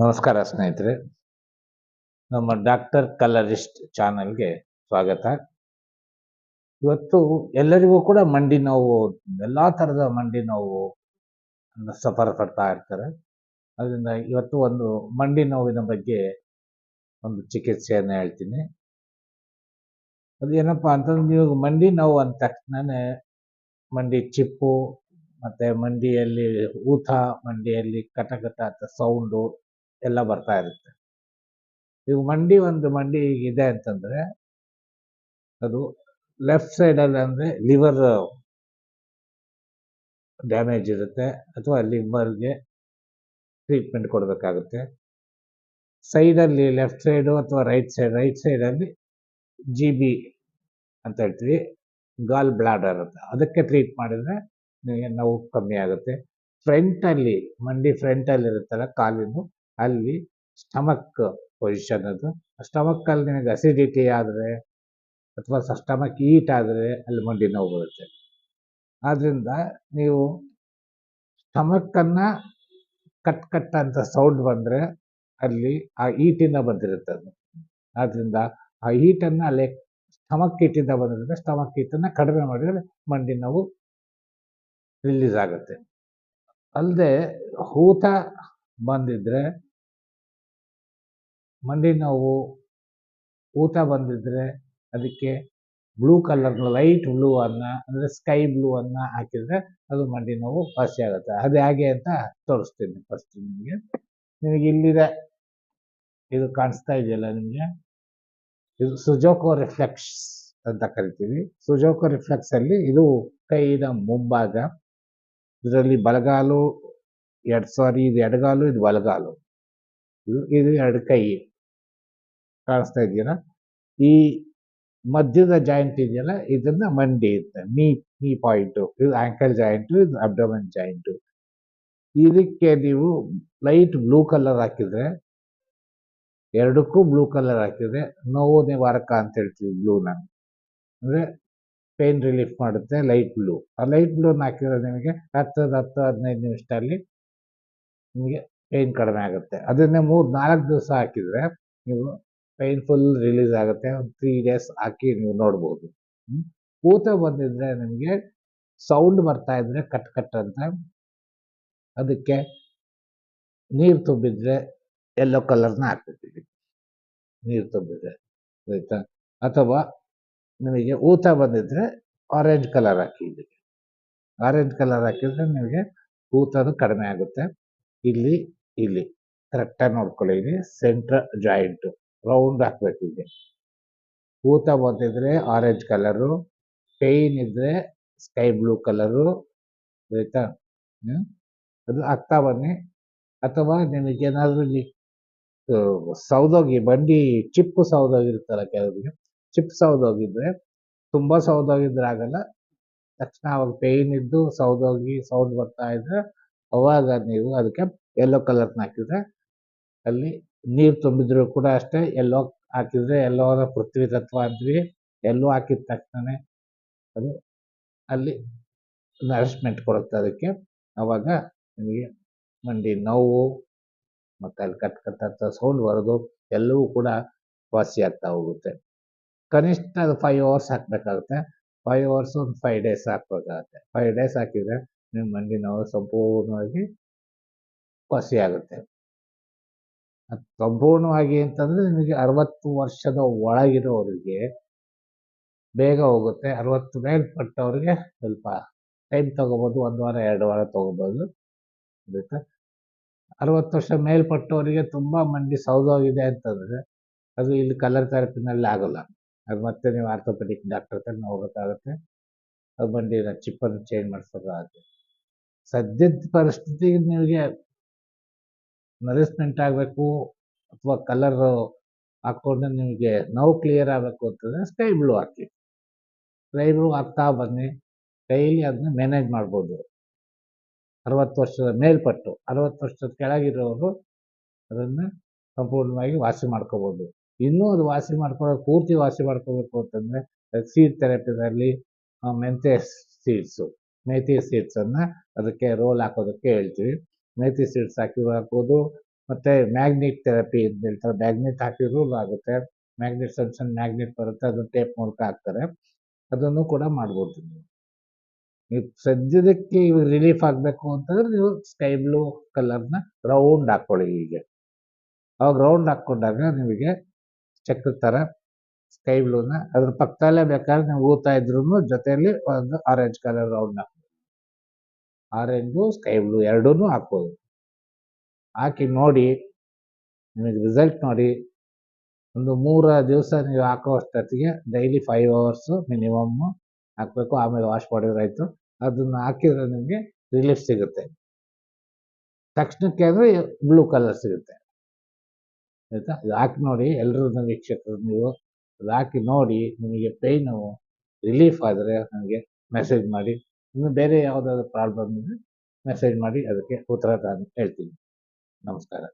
ನಮಸ್ಕಾರ ಸ್ನೇಹಿತರೆ. ನಮ್ಮ ಡಾಕ್ಟರ್ ಕಲರಿಸ್ಟ್ ಚಾನಲ್ಗೆ ಸ್ವಾಗತ. ಇವತ್ತು ಎಲ್ಲರಿಗೂ ಕೂಡ ಮಂಡಿ ನೋವು, ಎಲ್ಲ ಥರದ ಮಂಡಿ ನೋವು ಸಫರ್ ಪಡ್ತಾ ಇರ್ತಾರೆ. ಅದರಿಂದ ಇವತ್ತು ಒಂದು ಮಂಡಿ ನೋವಿನ ಬಗ್ಗೆ ಒಂದು ಚಿಕಿತ್ಸೆಯನ್ನು ಹೇಳ್ತೀನಿ. ಅದು ಏನಪ್ಪ ಅಂತಂದ್ರೆ ನೀವು ಮಂಡಿ ನೋವು ಅಂದ ತಕ್ಷಣನೇ ಮಂಡಿ ಚಿಪ್ಪು, ಮತ್ತೆ ಮಂಡಿಯಲ್ಲಿ ಊತ, ಮಂಡಿಯಲ್ಲಿ ಕಟಕಟ ಕಟ ಅಂತ ಸೌಂಡು ಎಲ್ಲ ಬರ್ತಾ ಇರುತ್ತೆ. ಈಗ ಮಂಡಿ ಒಂದು ಮಂಡಿ ಇದೆ ಅಂತಂದರೆ ಅದು ಲೆಫ್ಟ್ ಸೈಡಲ್ಲಿ ಅಂದರೆ ಲಿವರ್ ಡ್ಯಾಮೇಜ್ ಇರುತ್ತೆ ಅಥವಾ ಲಿವರ್ಗೆ ಟ್ರೀಟ್ಮೆಂಟ್ ಕೊಡಬೇಕಾಗುತ್ತೆ. ಸೈಡಲ್ಲಿ ಲೆಫ್ಟ್ ಸೈಡು ಅಥವಾ ರೈಟ್ ಸೈಡ್, ರೈಟ್ ಸೈಡಲ್ಲಿ ಜಿ ಬಿ ಅಂತ ಹೇಳ್ತೀವಿ, ಗಾಲ್ ಬ್ಲಾಡರ್ ಅಂತ. ಅದಕ್ಕೆ ಟ್ರೀಟ್ ಮಾಡಿದರೆ ನಿಮಗೆ ನೋವು ಕಮ್ಮಿ ಆಗುತ್ತೆ. ಫ್ರಂಟಲ್ಲಿ, ಮಂಡಿ ಫ್ರಂಟಲ್ಲಿ ಇರುತ್ತಲ್ಲ ಕಾಲಿಂದು ಅಲ್ಲಿ ಸ್ಟಮಕ್ ಪೊಸಿಷನ್ ಅದು. ಸ್ಟಮಕ್ಕಲ್ಲಿ ನಿಮಗೆ ಅಸಿಡಿಟಿ ಆದರೆ ಅಥವಾ ಸ್ಟಮಕ್ ಈಟ್ ಆದರೆ ಅಲ್ಲಿ ಮಂಡಿ ನೋವು ಬರುತ್ತೆ. ಆದ್ದರಿಂದ ನೀವು ಸ್ಟಮಕ್ಕನ್ನು ಕಟ್ ಕಟ್ ಅಂತ ಸೌಂಡ್ ಬಂದರೆ ಅಲ್ಲಿ ಆ ಈಟಿಂದ ಬಂದಿರುತ್ತೆ ಅದು. ಆದ್ದರಿಂದ ಆ ಈಟನ್ನು ಅಲ್ಲಿ ಸ್ಟಮಕ್ ಈಟಿಂದ ಬಂದಿರುತ್ತೆ. ಸ್ಟಮಕ್ ಈಟನ್ನು ಕಡಿಮೆ ಮಾಡಿದರೆ ಮಂಡಿ ನೋವು ರಿಲೀಸ್ ಆಗುತ್ತೆ. ಅಲ್ಲದೆ ಊತ ಬಂದಿದ್ರೆ ಮಂಡಿ ನೋವು ಊತ ಬಂದಿದ್ರೆ ಅದಕ್ಕೆ ಬ್ಲೂ ಕಲರ್ ಲೈಟ್ ಬ್ಲೂ ಅನ್ನ, ಅಂದರೆ ಸ್ಕೈ ಬ್ಲೂ ಅನ್ನ ಹಾಕಿದ್ರೆ ಅದು ಮಂಡಿ ನೋವು ವಾಸಿ ಆಗುತ್ತೆ. ಅದು ಹೇಗೆ ಅಂತ ತೋರಿಸ್ತೀನಿ ಫಸ್ಟ್ ನಿಮಗೆ. ನಿಮಗೆ ಇಲ್ಲಿದೆ. ಇದು ಕಾಣಿಸ್ತಾ ಇದೆಯಲ್ಲ ನಿಮಗೆ? ಇದು ಸುಜೋಕೋ ರಿಫ್ಲೆಕ್ಸ್ ಅಂತ ಕರಿತೀವಿ. ಸುಜೋಕೋ ರಿಫ್ಲೆಕ್ಸ್ ಅಲ್ಲಿ ಇದು ಕೈನ ಮುಂಭಾಗ, ಇದರಲ್ಲಿ ಬಲಗಾಲು, ಎರಡು ಸಾರಿ ಇದು ಎಡಗಾಲು, ಇದು ಬಲಗಾಲು ಇದು ಇದು ಎರಡು ಕೈ. ಕಾಣಿಸ್ತಾ ಇದೆಯಲ್ಲ? ಈ ಮಧ್ಯದ ಜಾಯಿಂಟ್ ಇದೆಯಲ್ಲ, ಇದನ್ನ ಮಂಡಿ ಅಂತ ನೀ ನೀ ಪಾಯಿಂಟು ಇದು ಆಂಕಲ್ ಜಾಯಿಂಟು ಇದು ಅಬ್ಡಮನ್ ಜಾಯಿಂಟು ಇದಕ್ಕೆ ನೀವು ಲೈಟ್ ಬ್ಲೂ ಕಲರ್ ಹಾಕಿದ್ರೆ, ಎರಡಕ್ಕೂ ಬ್ಲೂ ಕಲರ್ ಹಾಕಿದ್ರೆ, ನೋವು ನಿವಾರಕ ಅಂತ ಹೇಳ್ತೀವಿ ಬ್ಲೂನ ಅಂದರೆ ಪೇನ್ ರಿಲೀಫ್ ಮಾಡುತ್ತೆ ಲೈಟ್ ಬ್ಲೂ ಆ ಲೈಟ್ ಬ್ಲೂನ ಹಾಕಿದ್ರೆ ನಿಮಗೆ ಹತ್ತದ ಹತ್ತು, ಹದಿನೈದು ನಿಮಿಷದಲ್ಲಿ ನಿಮಗೆ ಪೇನ್ ಕಡಿಮೆ ಆಗುತ್ತೆ. ಅದನ್ನೇ ಮೂರು ನಾಲ್ಕು ದಿವಸ ಹಾಕಿದರೆ, ನೀವು ಪೈನ್ ಫುಲ್ ರಿಲೀಸ್ ಆಗುತ್ತೆ. ಒಂದು ತ್ರೀ ಡೇಸ್ ಹಾಕಿ ನೀವು ನೋಡ್ಬೋದು. ಊತ ಬಂದಿದ್ರೆ ನಿಮಗೆ ಸೌಂಡ್ ಬರ್ತಾ ಇದ್ರೆ ಕಟ್ ಕಟ್ ಅಂತ ಅದಕ್ಕೆ ನೀರು ತುಂಬಿದ್ರೆ ಎಲ್ಲೋ ಕಲರ್ನ ಹಾಕ್ಬಿಟ್ಟಿವಿ ನೀರು ತುಂಬಿದ್ರೆ ಆಯ್ತಾ? ಅಥವಾ ನಿಮಗೆ ಊತ ಬಂದಿದ್ರೆ ಆರೆಂಜ್ ಕಲರ್ ಹಾಕಿ ಇದಕ್ಕೆ. ಆರೆಂಜ್ ಕಲರ್ ಹಾಕಿದ್ರೆ ನಿಮಗೆ ಊತನೂ ಕಡಿಮೆ ಆಗುತ್ತೆ. ಇಲ್ಲಿ ಇಲ್ಲಿ. ಕರೆಕ್ಟಾಗಿ ನೋಡ್ಕೊಳ್ಳಿ. ಸೆಂಟ್ರ್ ಜಾಯಿಂಟು ರೌಂಡ್ ಹಾಕ್ಬೇಕು ಹೀಗೆ ಊತ ಬಂದಿದ್ರೆ ಆರೆಂಜ್ ಕಲರು ಪೇಯ್ನ್ ಇದ್ರೆ ಸ್ಕೈ ಬ್ಲೂ ಕಲರು ಆಯ್ತಾ? ಅದು ಹಾಕ್ತಾ ಬನ್ನಿ. ಅಥವಾ ನಿಮಗೇನಾದ್ರೂ ಇಲ್ಲಿ ಸೌದೋಗಿ, ಬಂಡಿ ಚಿಪ್ಪು ಸೌದೋಗಿರುತ್ತಲ್ಲ ಕೆಲವರಿಗೆ ಚಿಪ್ ಸೌದೋಗಿದ್ರೆ, ತುಂಬ ಸೌದೋಗಿದ್ರೆ ಆಗಲ್ಲ. ತಕ್ಷಣ ಅವಾಗ ಪೇಯ್ನ್ ಇದ್ದು ಸೌದೋಗಿ ಸೌಂಡ್ ಬರ್ತಾ ಇದ್ರೆ ಅವಾಗ ನೀವು ಅದಕ್ಕೆ ಯೆಲ್ಲೋ ಕಲರ್ನ ಹಾಕಿದ್ರೆ ಅಲ್ಲಿ ನೀರು ತುಂಬಿದ್ರು ಕೂಡ ಅಷ್ಟೇ, ಎಲ್ಲೋ ಹಾಕಿದ್ರೆ ಎಲ್ಲೋ ಪೃಥ್ವಿ ತತ್ವ ಅಂದ್ವಿ, ಎಲ್ಲೋ ಹಾಕಿದ ತಕ್ಷಣ ಅದು ಅಲ್ಲಿ ನರಿಶ್ಮೆಂಟ್ ಕೊಡುತ್ತೆ ಅದಕ್ಕೆ. ಅವಾಗ ನಿಮಗೆ ಮಂಡಿ ನೋವು ಮತ್ತು ಅಲ್ಲಿ ಕಟ್ ಕಟ್ ಸೌಂಡ್ ಬರೋದು ಎಲ್ಲವೂ ಕೂಡ ವಾಸಿ ಆಗ್ತಾ ಹೋಗುತ್ತೆ. ಕನಿಷ್ಠ ಅದು ಫೈವ್ ಅವರ್ಸ್ ಹಾಕಬೇಕಾಗುತ್ತೆ. ಫೈವ್ ಅವರ್ಸ್ ಒಂದು ಫೈವ್ ಡೇಸ್ ಹಾಕ್ಬೇಕಾಗುತ್ತೆ. ಫೈವ್ ಡೇಸ್ ಹಾಕಿದರೆ ನಿಮ್ಮ ಮಂಡಿ ನೋವು ಸಂಪೂರ್ಣವಾಗಿ ವಾಸಿ ಆಗುತ್ತೆ. ಸಂಪೂರ್ಣವಾಗಿ ಅಂತಂದರೆ ನಿಮಗೆ ಅರವತ್ತು ವರ್ಷದ ಒಳಗಿರೋರಿಗೆ ಬೇಗ ಹೋಗುತ್ತೆ. ಅರವತ್ತು ಮೇಲ್ಪಟ್ಟವ್ರಿಗೆ ಸ್ವಲ್ಪ ಟೈಮ್ ತೊಗೋಬೋದು, ಒಂದು ವಾರ, ಎರಡು ವಾರ ತೊಗೋಬೋದು. ಅದಕ್ಕೆ ಅರವತ್ತು ವರ್ಷ ಮೇಲ್ಪಟ್ಟವರಿಗೆ ತುಂಬ ಮಂಡಿ ಸೌದೋಗಿದೆ ಅಂತಂದರೆ ಅದು ಇಲ್ಲಿ ಕಲರ್ ಥೆರಪಿನಲ್ಲಿ ಆಗೋಲ್ಲ. ಅದು ಮತ್ತೆ ನೀವು ಆರ್ಥೋಪೆಡಿಕ್ ಡಾಕ್ಟರ್ ಹತ್ರ ಹೋಗ್ಬೇಕಾಗುತ್ತೆ ಅದು ಮಂಡಿನ ಚಿಪ್ಪನ್ನು ಚೇಂಜ್ ಮಾಡಿಸೋದಾಗುತ್ತೆ ಸದ್ಯದ ಪರಿಸ್ಥಿತಿಗೆ ನಿಮಗೆ ನರಿಸ್ಮೆಂಟ್ ಆಗಬೇಕು ಅಥವಾ ಕಲರ್ ಹಾಕೊಂಡ್ರೆ ನಿಮಗೆ ನೋವು ಕ್ಲಿಯರ್ ಆಗಬೇಕು ಅಂತಂದರೆ ಸ್ಕೈ ಬ್ಲೂ ಹಾಕಿ. ಸ್ಕೈ ಬ್ಲೂ ಹಾಕ್ತಾ ಬನ್ನಿ. ಡೈಲಿ ಅದನ್ನ ಮ್ಯಾನೇಜ್ ಮಾಡ್ಬೋದು. ಅರವತ್ತು ವರ್ಷದ ಮೇಲ್ಪಟ್ಟು, ಅರವತ್ತು ವರ್ಷದ ಕೆಳಗಿರೋರು ಅದನ್ನು ಸಂಪೂರ್ಣವಾಗಿ ವಾಸಿ ಮಾಡ್ಕೋಬೋದು. ಇನ್ನೂ ಅದು ವಾಸಿ ಮಾಡ್ಕೊಳ್ಳೋದು ಪೂರ್ತಿ ವಾಸಿ ಮಾಡ್ಕೋಬೇಕು ಅಂತಂದರೆ ಸೀಡ್ ಥೆರಪಿನಲ್ಲಿ ಮೆಂತೆ ಸೀಡ್ಸು ಮೇಥಿ ಸೀಡ್ಸನ್ನು ಅದಕ್ಕೆ ರೋಲ್ ಹಾಕೋದಕ್ಕೆ ಹೇಳ್ತೀವಿ. ಮೇಥಿ ಸೀಡ್ಸ್ ಹಾಕಿದ್ರು ಹಾಕ್ಬೋದು ಮತ್ತು ಮ್ಯಾಗ್ನೆಟ್ ಥೆರಪಿ ಅಂತ ಹೇಳ್ತಾರೆ. ಮ್ಯಾಗ್ನೆಟ್ ಹಾಕಿದ್ರೂ ಆಗುತ್ತೆ. ಮ್ಯಾಗ್ನೆಟ್ ಸಣ್ಣ ಸಣ್ಣ ಮ್ಯಾಗ್ನೆಟ್ ಬರುತ್ತೆ. ಅದನ್ನು ಟೇಪ್ ಮೂಲಕ ಹಾಕ್ತಾರೆ. ಅದನ್ನು ಕೂಡ ಮಾಡ್ಬೋದು ನೀವು. ನೀವು ಸದ್ಯದಕ್ಕೆ ಇವಾಗ ರಿಲೀಫ್ ಆಗಬೇಕು ಅಂತಂದ್ರೆ ನೀವು ಸ್ಕೈ ಬ್ಲೂ ಕಲರ್ನ ರೌಂಡ್ ಹಾಕ್ಕೊಳ್ಳಿ ಹೀಗೆ. ಅವಾಗ ರೌಂಡ್ ಹಾಕ್ಕೊಂಡಾಗ ನಿಮಗೆ ಚಕ್ರ ಥರ ಸ್ಕೈ ಬ್ಲೂನ ಅದ್ರ ಪಕ್ಕದಲ್ಲೇ ಬೇಕಾದ್ರೆ ನೀವು ಊತಾ ಇದ್ರೂ ಜೊತೆಯಲ್ಲಿ ಒಂದು orange colour round orange sky blue ಎರಡೂ ಹಾಕ್ಬೋದು. ಹಾಕಿ ನೋಡಿ, ನಿಮಗೆ ರಿಸಲ್ಟ್ ನೋಡಿ. ಒಂದು ಮೂರು ದಿವಸ ನೀವು ಹಾಕೋ ಅಷ್ಟೊತ್ತಿಗೆ ಡೈಲಿ ಫೈವ್ ಅವರ್ಸು ಮಿನಿಮಮ್ಮು ಹಾಕಬೇಕು, ಆಮೇಲೆ ವಾಶ್ ಮಾಡಿದ್ರೆ ಆಯಿತು. ಅದನ್ನು ಹಾಕಿದ್ರೆ ನಿಮಗೆ ರಿಲೀಫ್ ಸಿಗುತ್ತೆ. ತಕ್ಷಣಕ್ಕೆ ಅಂದರೆ ಬ್ಲೂ ಕಲರ್ ಸಿಗುತ್ತೆ. ಆಯಿತಾ? ಇದು ಹಾಕಿ ನೋಡಿ ಎಲ್ಲರೂ ವೀಕ್ಷಕರು ನೀವು. ಅದು ಹಾಕಿ ನೋಡಿ, ನಿಮಗೆ ಪೇಯ್ನು ರಿಲೀಫ್ ಆದರೆ ನನಗೆ ಮೆಸೇಜ್ ಮಾಡಿ. ಇನ್ನು ಬೇರೆ ಯಾವುದಾದ್ರು ಪ್ರಾಬ್ಲಮ್ ಇದ್ದರೆ ಮೆಸೇಜ್ ಮಾಡಿ ಅದಕ್ಕೆ ಉತ್ತರ ನಾನು ಹೇಳ್ತೀನಿ. ನಮಸ್ಕಾರ.